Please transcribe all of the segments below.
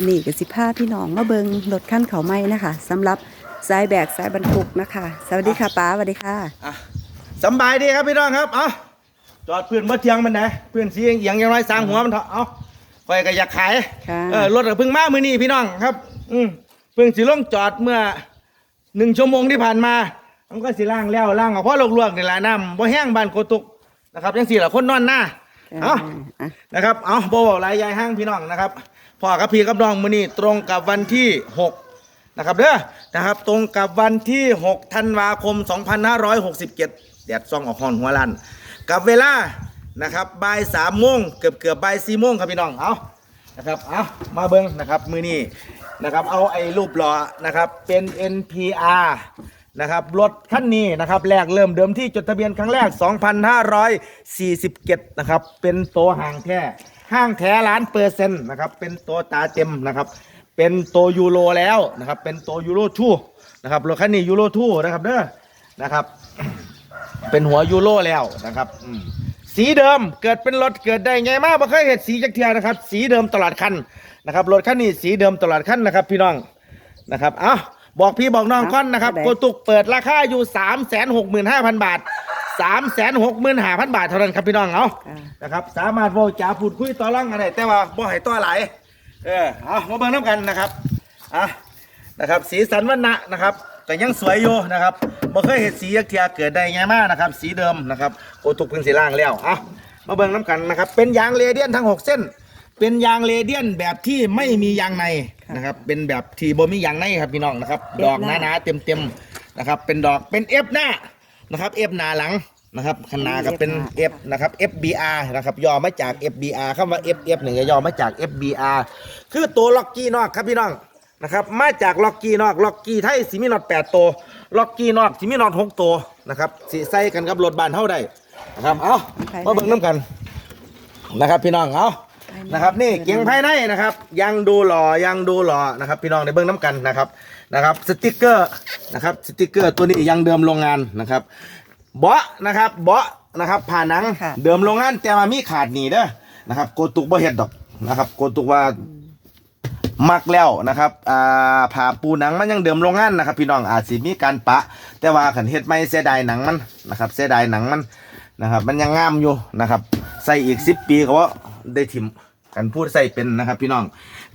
วันนี้ก็สิพาพี่น้องมาเบิงรถขั้นเขาไม้นะคะสำหรับสายแบกสายบรรทุกนะคะ สวัสดีค่ะป้าสวัสดีค่ะอะสำบายดีครับพี่น้องครับเอาจอดเพื่อนเมื่เทียงมันไหนเพื่อนสีเอียงอยังไรสร้างหัวมันเถอะเอาคอยก็อยากขายค่ะเออรถก็เพิ่งมามือนี้พี่น้องครับ อืมเพิ่งสิลงจอดเมื่อหนึ่งชั่วโมงที่ผ่านมามันก็สิล่างแล้วล่างเอาเพราะลวกๆนี่แหละน้ำบ่แห้งบานโกตุกนะครับยังสี่ละคนนอนหน้าเอาอะนะครับเอาบบอกหลายยายห้างพี่น้องนะครับ พ่อกับพี่กับน้องมือนี้ตรงกับวันที่ 6 นะครับเด้อนะครับ ตรงกับวันที่ 6 ธันวาคม 2567แดดซ่องออกหอนหัวลัน กับเวลานะครับบ่ายสามโมงเกือบเกือบบ่ายสี่โมงครับพี่น้องเอานะครับเอามาเบิ้งนะครับมือนี้นะครับเอาไอ้รูปหล่อนะครับเป็น NPR นะครับรถคันนี้นะครับแรกเริ่มเดิมที่จดทะเบียนครั้งแรก 2547 นะครับ เป็นตัวห่างแท้ ห้างแท้ล้านเปอร์เซ็นต์นะครับเป็นตัวตาเต็มนะครับ เป็นตัวยูโรแล้วนะครับ เป็นตัวยูโรทูนะครับรถคันนี้ยูโรทูนะครับเด้อนะครับ เป็นหัวยูโรแล้วนะครับอืมสีเดิมเกิดเป็นรถเกิดได้ไงมากไม่เคยเห็นสีจักเทียนะครับ สีเดิมตลอดคันนะครับรถคันนี้สีเดิมตลอดคันนะครับ พี่น้องนะครับเอ้าบอกพี่บอกน้องก้อนนะครับโกตุกเปิดราคาอยู่3 6 5 0 0 0บาท 3 6 5 0 0 0บาทเท่านั้นครับพี่น้องเอานะครับ สามารถโวจาพูดคุยต่อรองกันได้แต่ว่าบ่ให้ต่อหลายเออเอามาเบิ่งน้ำกันนะครับอะนะครับ สีสันวันนะนะครับแต่ยังสวยอยู่นะครับบ่เคยเห็นสียักเทียเกิดได้ไงมากนะครับ สีเดิมนะครับโกทุกเพิ่งสีล่างแล้วอะมาเบิ่งน้ำกันนะครับ เป็นยางเรเดียนทั้ง6เส้น เป็นยางเรเดียนแบบที่ไม่มียางในนะครับ เป็นแบบที่บ่มียางในครับพี่น้องนะครับ ดอกหนาๆเต็มๆนะครับ เป็นดอกเป็นเอฟหน้า นะครับเอฟหน้าหลังนะครับขนากับเป็น F นะครับ FBR นะครับย่อมาจาก FBR คำว่า FF หนึ่งย่อมาจาก FBR คือตัวล็อกกี้นอกครับพี่น้องนะครับมาจากล็อกกี้นอกล็อกกี้ไทยสีมีน็อตแปดตัวล็อกกี้นอกสีมีน็อตหกตัวนะครับสีใส่กันกับรถบานเท่าได้นะครับเอามาเบิ่งน้ำกันนะครับพี่น้องเอานะครับนี่เกียงภายในนะครับ ยังดูหล่อยังดูหล่อนะครับ พี่น้องในเบิ่งน้ำกันนะครับ นะครับสติกเกอร์นะครับสติกเกอร์ตัวนี้ยังเดิมโรงงานนะครับเบาะนะครับเบาะนะครับผ่าหนังค่ะ เดิมโรงงานแต่ว่ามีขาดหนีเด้อนะครับโกตุกบ่เฮ็ดดอกนะครับโกตุกว่ามักแล้วนะครับอ่าผ่าปูหนังมันยังเดิมโรงงานนะครับ พี่น้องอาจสิมีการปะ แต่ว่าขันเฮ็ดไม่เสียดายหนังมันนะครับเสียดายหนังมันนะครับมันยังงามอยู่นะครับใส่อีกสิบปีก็ว่าได้ทิมกันพูดใส่เป็นนะครับ พี่น้อง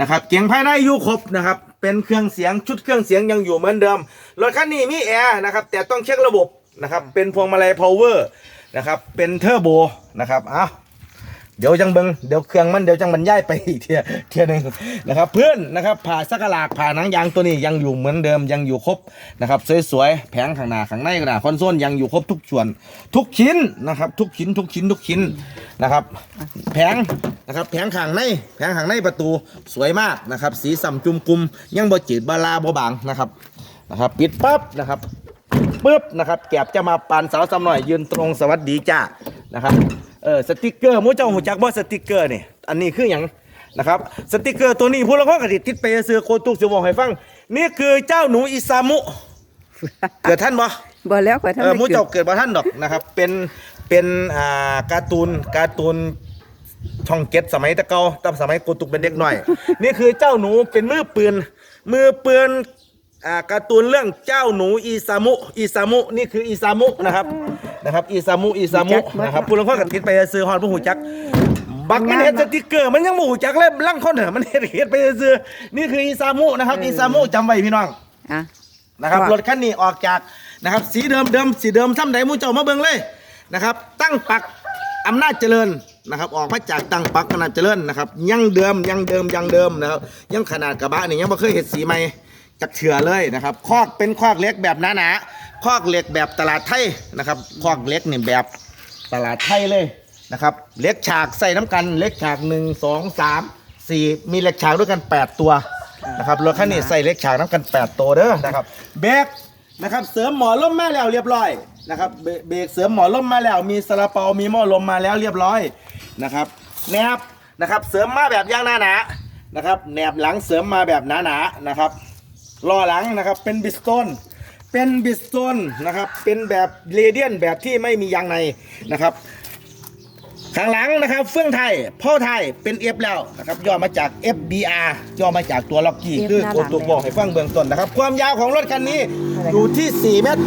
นะครับเกียงภายในอยู่ครบนะครับเป็นเครื่องเสียงชุดเครื่องเสียงยังอยู่เหมือนเดิมรถคันนี้มีแอร์นะครับแต่ต้องเช็คระบบนะครับเป็นพวงมาลัย power นะครับเป็นเทอร์โบนะครับเอ้าเดี๋ยวจังเบิงเดี๋ยวเครื่องมันเดี๋ยวจังบรรยายไปอีกเทียเทียหนึ่งนะครับ เพื่อนนะครับผ่าสักหลากผ่าหนังยางตัวนี้ยังอยู่เหมือนเดิมยังอยู่ครบนะครับสวยๆแผงข้างหน้าข้างในข้างหน้าคอนโซลยังอยู่ครบทุกส่วน ทุกชิ้นนะครับ ทุกชิ้นทุกชิ้นทุกชิ้นนะครับ แผง นะครับแผงข้างในแผงข้างในประตูสวยมากนะครับ สีสัมจุมกุมยังบ่จืดบาลาบ่บางนะครับนะครับ ปิดปั๊บนะครับปึ๊บนะครับแก็บจะมาปานสาวซ้ำหน่อย ยืนตรงสวัสดีจ้านะครับเออสติกเกอร์หมูเจ้าหูจักบ่สติกเกอร์นี่อันนี้คืออย่างนะครับสติกเกอร์ตัวนี้ผู้ละคนกติดติดไปซื้อโคตุกสิบอกให้ฟัง นี่คือเจ้าหนูอิซามุเกิดท่านบ่บ่แล้วข่อยท่านเออได้หมูเกิเจ้าดเกิดบ่ท่านดอกนะครับเป็นเป็นอ่าการ์ตูนการ์ตูน ช่องเก็ตสมัยตะเกาตอนสมัยโกตุกเป็นเด็กหน่อย นี่คือเจ้าหนูเป็นมือปืน มือปืนอ่าการ์ตูนเรื่องเจ้าหนูอีซามุอีซามุนี่คืออีซามุนะครับนะครับอีซามุอีซามุนะครับผู้ลงข้อกับทิศไปซื้อฮอดผู้หูจักบักมันเห็นสติกเกอร์มันยังบ่หูจักเลยลั่งคนเหรอะมันเห็นเห็นไปซื้อนี่คืออีซามุนะครับอีซามุจำไว้พี่น้องอะนะครับครับรถคันนี้ออกจากนะครับสีเดิมเดิมสีเดิมซ้ำใดหมูเจ้ามาเบิ่งเลยนะครับ ตั้งปักอำนาจเจริญ นะครับออกมาจากตั้งปักอำนาจเจริญนะครับยังเดิมยังเดิมยังเดิมนะครับยังขนาดกระบะนี่ยังไม่เคยเห็นสีใหม่จักเถื่อเลยนะครับคอกเป็นคอกเล็กแบบหนาๆคอกเล็กแบบตลาดไทยนะครับคอกเล็กนี่แบบตลาดไทยเลยนะครับเล็กฉากใส่น้ำกันเล็กฉากหนึ่งสองสามสี่มีเล็กฉากด้วยกันแปดตัวนะครับรถคันนี้ใส่เล็กฉากน้ำกัน 8 ตัวเด้อนะครับเบรกนะครับเสริมหมอล่มแมาแล้วเรียบร้อย นะครับเบเบรกเสริมหมอล้มมาแล้วมีสลาเปามีหม้อลมมาแล้วเรียบร้อยนะครับแนบนะครับเสริมมาแบบย่างหนาหนาๆนะครับแนบหลังเสริมมาแบบหนาหนาๆนะครับล้อหลังนะครับเป็นบิสโตนเป็นบิสโตนนะครับเป็นแบบเรเดียนแบบที่ไม่มียางในนะครับ ข้างหลังนะครับเฟื่องไทยพ่อไทยเป็น F แล้วนะครับย่อมาจาก FBR ย่อมาจากตัวล็อกกี้ F คือหน้าหโอลังตุกบอกให้ฟังเบื้องต้นนะครับ ความยาวของรถคันนี้อยู่ที่ 4 เมตร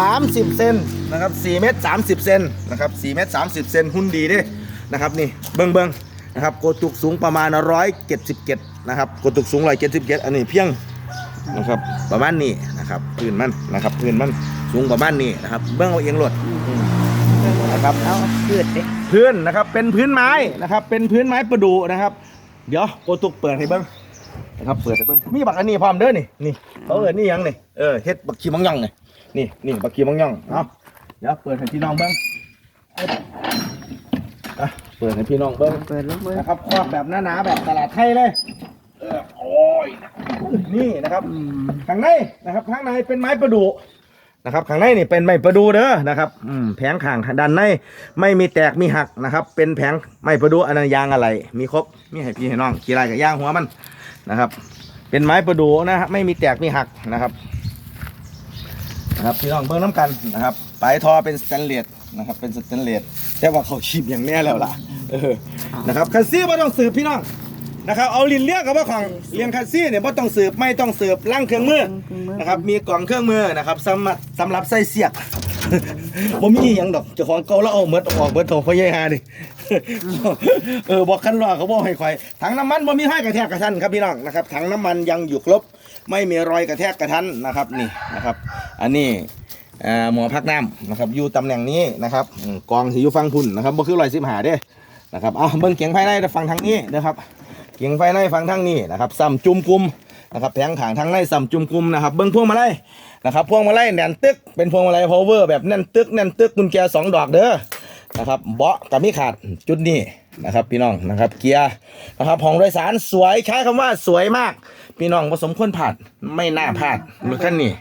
30 เซนนะครับ 4 เมตร 30 เซนนะครับ 4 เมตร 30 เซนหุ่นดีเด้นะครับนี่เบื้องเบื้องนะครับโกตุกสูงประมาณ 177 นะครับโกตุกสูง 177 อันนี้เพียงนะครับประมาณนี้นะครับพื้นมันนะครับพื้นมันสูงประมาณนี้นะครับเบื้องเอาเองรถอืม นะครับเอาเกิดเด้พื้นนะครับเป็นพื้นไม้นะครับ เป็นพื้นไม้ประดูนะครับ เดี๋ยวโกตุกเปิดให้เบิ้งนะครับเปิดให้เบิ้งมีบักอันนี้พร้อมเด้อนี่นี่เขาเอิ้นนี่หยังนี่เออเฮ็ดบักขีมังย่องนี่นี่นี่บักขีมังย่องเอาเดี๋ยวเปิดให้พี่น้องเบิ้งอะเปิดให้พี่น้องเบิ้งเปิดลงเบิ่งนะครับครอบแบบหนาๆแบบตลาดไทยเลยเออโอ้ยนี่นะครับอืมข้างในนะครับข้างในเป็นไม้ประดู่ นะครับข้างในนี่เป็นไม้ประดูเด้อนะครับอืมแผงข้างด้านในไม่มีแตกมีหักนะครับ เป็นแผงไม้ประดูอันนั้นยางอะไร มีครบมีให้พี่ให้น้องขี่ไรกับยางหัวมันนะครับ เป็นไม้ประดูนะฮะไม่มีแตกมีหักนะครับนะครับพี่น้องเบิ่งน้ำกันนะครับปลายทอเป็นสแตนเลสนะครับเป็นสแตนเลสแต่ว่าเขาชีบอย่างแน่แล้วล่ะเออนะครับคันซี่ไม่ต้องสืบพี่น้อง นะครับเอาลินเลียกกับว่าของเลียงคันซี่เนี่ยไม่ต้องสืบไม่ต้องสืบล่างเครื่องมือนะครับมีกล่องเครื่องมือนะครับสำหรับสำหรับใส่เสียกผมมีหยังดอกเจ้าของเก่าแล้วเอาเมดออกเมดโถพ่อใหญ่ฮาดิเออบอกคันรอเขาบอกให้คอยถังน้ำมันบ่มีให้กระแทกกระทันครับพี่น้องนะครับถังน้ำมันยังอยู่ครบ ไม่มีรอยกระแทกกระทันนะครับนี่นะครับ อันนี้อ่าหมอพักน้ำนะครับอยู่ตำแหน่งนี้นะครับอืมกองที่อยู่ฟังพุ่นนะครับบ่คือรอยสิบหาเด้นะครับเอาเบิ่งเกียงภายในฟังทางนี้นะครับ เกียงภายในฟังทางนี้นะครับซ้ำจุ่มกลุ่มนะครับแผงขางทางในซ้ำจุ่มกลุ่มนะครับเบิ้งพวงมาลัยนะครับพวงมาลัยแน่นตึกเป็นพวงมาลัยพาวเวอร์แบบแน่นตึกแน่นตึกกุญแจสองดอกเด้อนะครับเบาะกับมีขาดจุดนี้นะครับพี่น้องนะครับเกียร์นะครับห้องโดยสารสวยใช้คำว่าสวยมาก พี่น้องผสมควรผ่านไม่น่าพลาดรถคันนี้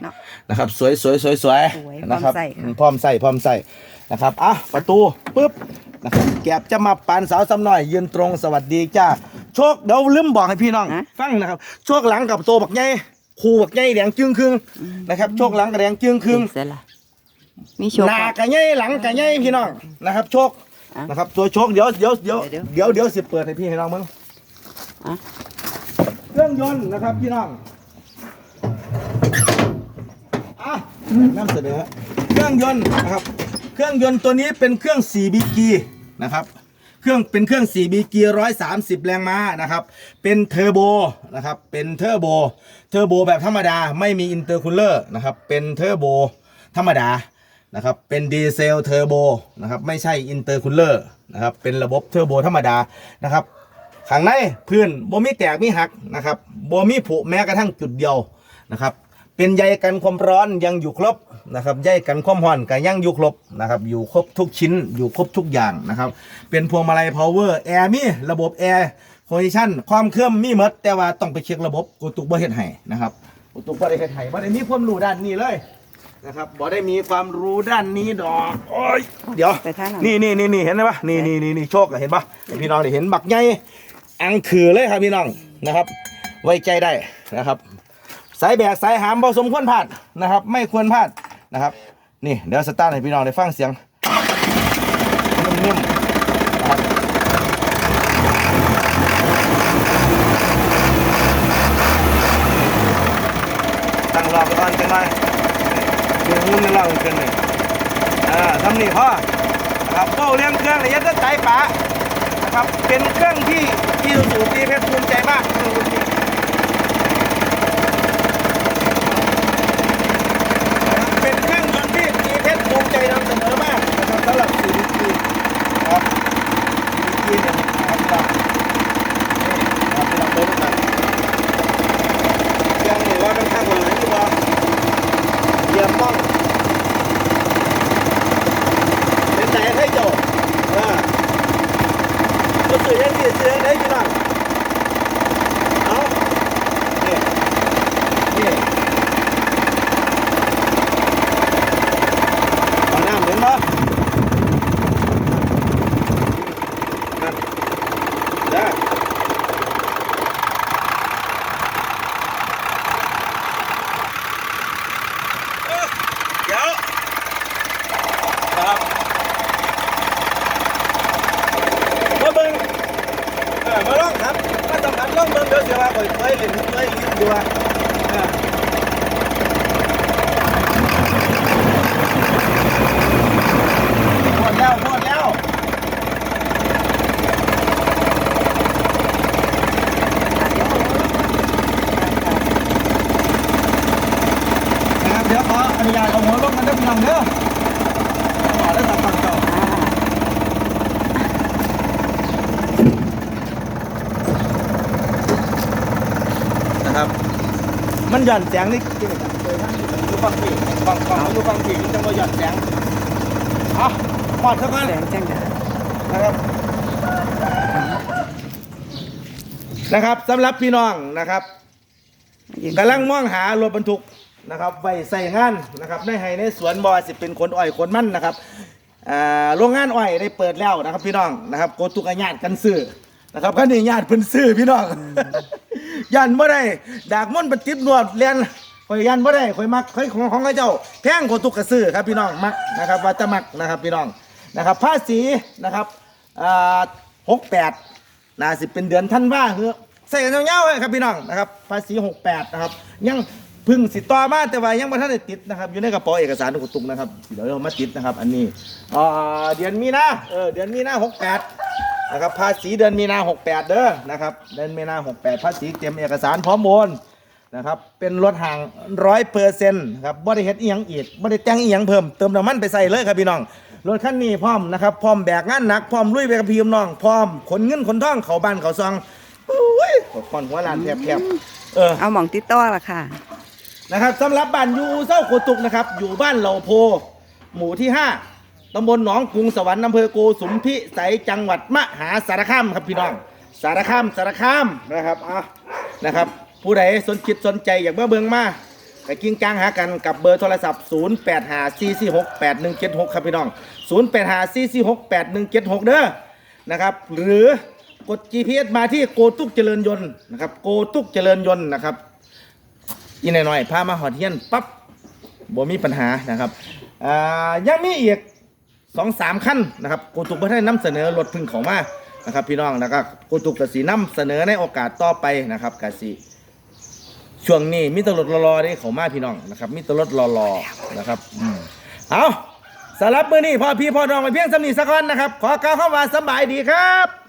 นะครับ สวยสวยสวยสวยนะครับพร้อมใส่พร้อมใส่นะครับอะประตูปุ๊บนะครับแก็บจะมาปานสาวสำน้อย ยืนตรงสวัสดีจ้า โชคเดี๋ยวลืมบอกให้พี่น้องฮะ ฟังนะครับโชคหลังกับโตบักใหญ่คูบักใหญ่แดงจึงครึ่งนะครับโชคหลังกับแดงจึงครึ่ง เสร็จละมีโชคหน้ากะใหญ่หลังกะใหญ่พี่น้องนะครับ โชคอะนะครับตัวโชคเดี๋ยวเดี๋ยวเดี๋ยวเดี๋ยวเดี๋ยวเดี๋ยวสิเปิดให้พี่ให้น้องมึงอะเครื่องยนต์นะครับพี่น้องอะนำเสนอเครื่องยนต์นะครับ เครื่องยนต์ตัวนี้เป็นเครื่อง 4BG นะครับ เครื่องเป็นเครื่อง 4BG 130แรงม้านะครับ เป็นเทอร์โบนะครับ เป็นเทอร์โบ เทอร์โบแบบธรรมดาไม่มีอินเตอร์คูลเลอร์นะครับ เป็นเทอร์โบธรรมดานะครับ เป็นดีเซลเทอร์โบนะครับ ไม่ใช่อินเตอร์คูลเลอร์นะครับ เป็นระบบเทอร์โบธรรมดานะครับ ข้างในพื้นบ่มีแตกมีหักนะครับบ่มีผุแม้กระทั่งจุดเดียวนะครับ เป็นใยกันความร้อนยังอยู่ครบนะครับใยกันความร้อนก็ยังอยู่ครบนะครับ อยู่ครบทุกชิ้นอยู่ครบทุกอย่างนะครับ เป็นพวงมาลัยพาวเวอร์แอร์มีระบบแอร์คอนดิชันความเคลื่อนมีหมดแต่ว่าต้องไปเช็คระบบกูตุกบ่เฮ็ดให้นะครับกูตุกบ่ได้เฮ็ดให้บ่ได้มีความรู้ด้านนี้เลยนะครับบ่ได้มีความรู้ด้านนี้ดอกโอ้ยเดี๋ยวไปทางนั้นนี่นี่นี่นี่เห็นไหมปะนี่นี่นี่นี่โชคอะเห็นปะให้พี่น้องได้เห็นบักใหญ่อังคือเลยครับพี่น้องนะครับ ไว้ใจได้นะครับ สายแบกสายหามผสมควรพลาดนะครับ ไม่ควรพลาดนะครับ นี่เดี๋ยวสตาร์ทให้พี่น้องได้ฟังเสียงนิ่มๆตั้งรอบไปก่อนจังหน่อยเดี๋ยวมในรอบอีกเกินหนึ่งอ่าทำนี่พ่อครับเบ้เลี้ยงเครื่องระยะใจป๋านะครับเป็นเครื่องที่ที่สูตีเพชรภูมิใจมากเครื่องรุ่นนี้เครื่องยนต์ที่มีเพชรภูมิ ใจนำเสนอมากนะครับสำหรับ CVT นะครับ CVT เนี่ยนะครับเรานี่นะครับเราเดินกันเครื่องนี่ว่าเป็นข้างหลังที่ว่าเหยียบป้องเป็นแต่ให้โจเออก็สื่อยังดีเสือได้พี่น้องเอาเนี่ยนี่ เอาน้ำเห็นปะนั่น ได้เอ้อเดี๋ยวครับ เดี๋ยวเสียว่าข่อยเคยเล่นเคยลิ้นอยู่ว่าเออหมดแล้วหมดแล้ว นะครับเดี๋ยวขออนุญาตเอาหัวลงกันเด้อพี่น้องเด้อขอได้ตามฟังเจ้านะครับ มัน หย่อนแสงนี่เกิงเคยทั้งอยู่ฟังผีฟังฟังอยู่ฟังผีมันจะหย่อนแสงอะหมดสักกันแสงจังไดนะครับนะครับสำหรับพี่น้องนะครับกำลังมองหารถบรรทุกนะครับไว้ใส่งานนะครับในให้ในสวนบอสิเป็นคนอ้อยคนมั่นนะครับโรงงานอ้อยได้เปิดแล้วนะครับ พี่น้องนะครับโกตุกญาตกันซื้อนะครับขันนี้ญาติเพิ่นซื้อพี่น้อง ยันบ่ได้ดากม่อนบันติดนวดเรียนข่อยยันบ่ได้ข่อยมักข่อยของของข้าเจ้าแพงโกตุกกระซื้อครับพี่น้องมักนะครับว่าจะมักนะครับพี่น้องนะครับภาษีนะครับอ่าหกแปดน่าสิเป็นเดือนธันว่าเฮ้อใส่กันเงาๆเลยครับพี่น้องนะครับภาษีหกแปดนะครับยังพึ่งสิต่อมาแต่ว่ายังไม่ทันได้ติดนะครับอยู่ในกระเป๋าเอกสารทุกตุกนะครับเดี๋ยวเรามาติดนะครับ อันนี้อ่าเดือนมีนาเออเดือนมีนาหกแปด นะครับภาษีเดือนมีนา68 เด้อนะครับเดือนมีนา68 ภาษีเตรียมเอกสารพร้อมโอนนะครับเป็นรถห่างร้อยเปอร์เซ็นต์ครับบ่ได้เฮ็ดอีหยังอีกบ่ได้แต่งอีหยังเพิ่มเติมน้ำมันไปใส่เลยครับพี่น้องรถคันนี้พร้อมนะครับพร้อมแบกงานหนักพร้อมลุยไปกับพี่น้องพร้อมขนเงินขนทองเข้าบ้านเข้าซองอุ้ยกดคอนหัวลานแทบๆเออเอาหมองติดต่อล่ะค่ะนะครับสำหรับบ้านอยู่เศร้าโคตุกนะครับอยู่บ้านเหล่าโพ หมู่ที่5 ตำบลหนองกรุงสวรรค์อำเภอโกสุมพิสัยจังหวัดมหาสารคามครับพี่น้อง สารคามสารคามนะครับอะนะครับ ผู้ใดสนจิตสนใจอยากเบื่อเบิงมาไปกิ้งกลางหากันกับเบอร์โทรศัพท์ 0 8 5 4 4 6 8 1 7 6 ครับพี่น้อง 0 8 5 4 4 6 8 1 7 6 เด้อนะครับ หรือกด GPS มาที่โกตุกเจริญยนต์นะครับ โกตุกเจริญยนต์นะครับอีหน่อยๆพามาหอดเฮียนปั๊บบ่มีปัญหานะครับอ่ายังมีอีก สองสามขั้นนะครับกูตุกประเทศนำเสนอรถพึ่งของมานะครับ พี่น้องนะครับกูตุกกสีนำเสนอในโอกาสต่อไปนะครับกสีช่วงนี้มีตรถรอๆได้เขามาพี่น้องนะครับมีตรถรอๆนะครับอเอาสำหรับมื้อนี้พ่อพี่พ่อน้องไปเพียงสำนีสักวันนะครับ ขอกล่าวคำว่าสบายดีครับ